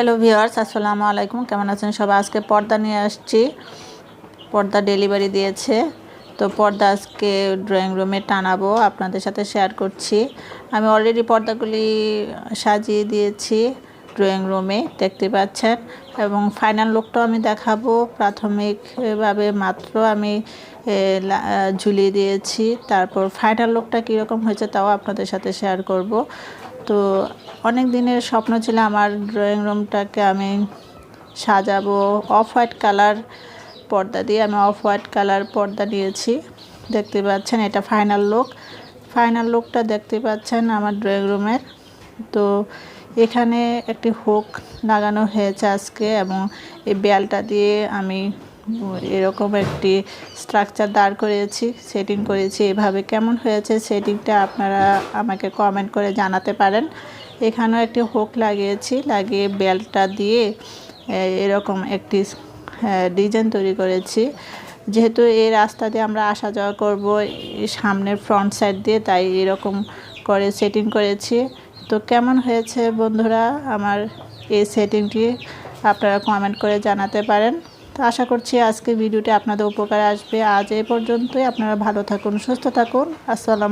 Hello viewers আসসালামু আলাইকুম। কেমন আছেন সবাই? আজকে পর্দা নিয়ে আসছি। পর্দা ডেলিভারি দিয়েছে। তো পর্দা আজকে ড্রয়িং রুমে টানাবো, আপনাদের সাথে শেয়ার করছি। আমি অলরেডি পর্দাগুলি সাজিয়ে দিয়েছি ড্রয়িং রুমে দেখতে পাচ্ছেন। এবং ফাইনাল লুকটাও আমি দেখাবো। প্রাথমিকভাবে মাত্র আমি ঝুলিয়ে দিয়েছি। তারপর ফাইনাল লুকটা কীরকম হয়েছে তাও আপনাদের সাথে শেয়ার করব। তো অনেক দিনের স্বপ্ন ছিল আমার ড্রয়িং রুমটাকে আমি সাজাবো অফ হোয়াইট কালার পর্দা দিয়ে আমি অফ হোয়াইট কালার পর্দা নিয়েছি। দেখতে পাচ্ছেন এটা ফাইনাল লুক ফাইনাল লুকটা দেখতে পাচ্ছেন আমার ড্রয়িং রুমের তো এখানে একটি হুক লাগানো হয়েছে আজকে এবং এই বেলটা দিয়ে আমি এরকম একটি স্ট্রাকচার দাঁড় করিয়েছি সেটিং করেছি এভাবে কেমন হয়েছে সেটিংটা আপনারা আমাকে কমেন্ট করে জানাতে পারেন। এখানেও একটি হোক লাগিয়েছি, লাগিয়ে বেলটা দিয়ে এরকম একটি ডিজাইন তৈরি করেছি। যেহেতু এই রাস্তা দিয়ে আমরা আসা যাওয়া করব সামনের ফ্রন্ট সাইড দিয়ে, তাই এরকম করে সেটিং করেছি। তো কেমন হয়েছে বন্ধুরা আমার এই সেটিংটি আপনারা কমেন্ট করে জানাতে পারেন। তো আশা করছি আজকে ভিডিওটি আপনাদের উপকারে আসবে। আজ এ পর্যন্তই। আপনারা ভালো থাকুন, সুস্থ থাকুন। আসসালাম